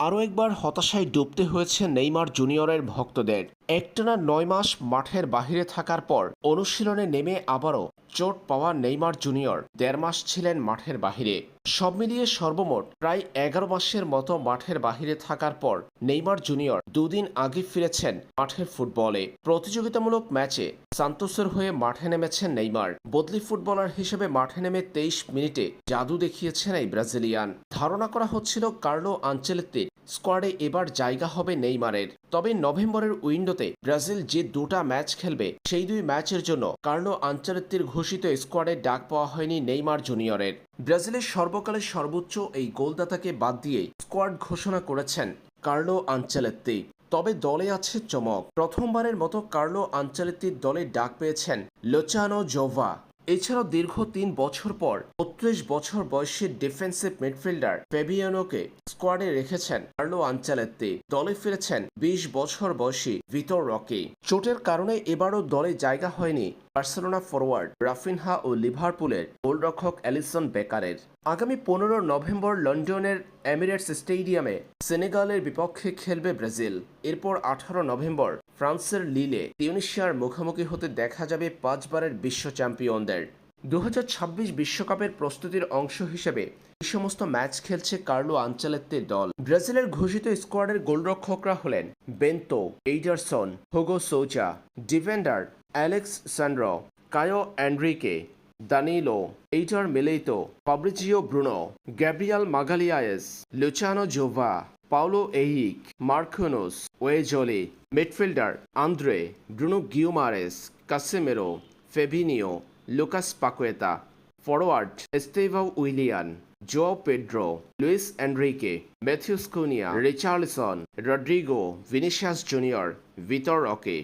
আরও একবার হতাশায় ডুবতে হয়েছে নেইমার জুনিয়রের ভক্তদের। একটানা নয় মাস মাঠের বাহিরে থাকার পর অনুশীলনে নেমে আবারও চোট পাওয়া নেইমার জুনিয়র। দেড় মাস ছিলেন মাঠের বাহিরে। সব মিলিয়ে সর্বমোট প্রায় এগারো মাসের মতো মাঠের বাহিরে থাকার পর নেইমার জুনিয়র দুদিন আগে ফিরেছেন মাঠের ফুটবলে। প্রতিযোগিতামূলক ম্যাচে সান্তোসের হয়ে মাঠে নেমেছেন নেইমার। বদলি ফুটবলার হিসেবে মাঠে নেমে তেইশ মিনিটে জাদু দেখিয়েছেন এই ব্রাজিলিয়ান। ধারণা করা হচ্ছিল কার্লো আঞ্চেলেত্তির স্কোয়াডে এবার জায়গা হবে নেইমারের। তবে নভেম্বরের উইন্ডোতে ব্রাজিল যে দুটা ম্যাচ খেলবে, সেই দুই ম্যাচের জন্য কার্লো আঞ্চলেত্তির ঘোষিত স্কোয়াডে ডাক পাওয়া হয়নি নেইমার জুনিয়রের। ব্রাজিলের সর্বকালের সর্বোচ্চ এই গোলদাতাকে বাদ দিয়ে স্কোয়াড ঘোষণা করেছেন কার্লো আঞ্চলেত্তি তবে দলে আছে চমক। প্রথমবারের মতো কার্লো আঞ্চলেত্তির দলে ডাক পেয়েছেন লোচানো জোভা। এছাড়াও দীর্ঘ তিন বছর পর বত্রিশ বছর বয়সী ডিফেন্সিভ মিডফিল্ডার ফেবিয়ানোকে স্কোয়াডে রেখেছেন কার্লো আঞ্চালেত্তি। দলে ফিরেছেন বিশ বছর বয়সী ভিতর রকি। চোটের কারণে এবারও দলে জায়গা হয়নি বার্সেলোনা ফরওয়ার্ড রাফিনহা ও লিভারপুলের গোলরক্ষক অ্যালিসন বেকারের। আগামী পনেরো নভেম্বর লন্ডনের এমিরেটস স্টেডিয়ামে সেনেগালের বিপক্ষে খেলবে ব্রাজিল। এরপর আঠারো নভেম্বর ফ্রান্সের লিলে তিউনিশিয়ার মুখোমুখি হতে দেখা যাবে পাঁচবারের বিশ্ব চ্যাম্পিয়নদের। দু বিশ্বকাপের প্রস্তুতির অংশ হিসেবে এই সমস্ত ম্যাচ খেলছে কার্লো আঞ্চলেত্তের দল। ব্রাজিলের ঘোষিত স্কোয়াডের গোলরক্ষকরা হলেন Bento, Ederson, Hugo Souza defender Alex Sandro, Caio Henrique Danilo, Eder Militao Fabricio Bruno, Gabriel Magalhaes, Luciano Juba Paulo এইক Marquinhos, Wesley, midfielder, Andrey, Bruno Guimaraes, Casemiro, Fabinho, Lucas Paqueta forward Estevao Willian Joao Pedro, Luiz Henrique Matheus Cunha, Richarlison, Rodrygo Vinicius Junior, Vitor Roque.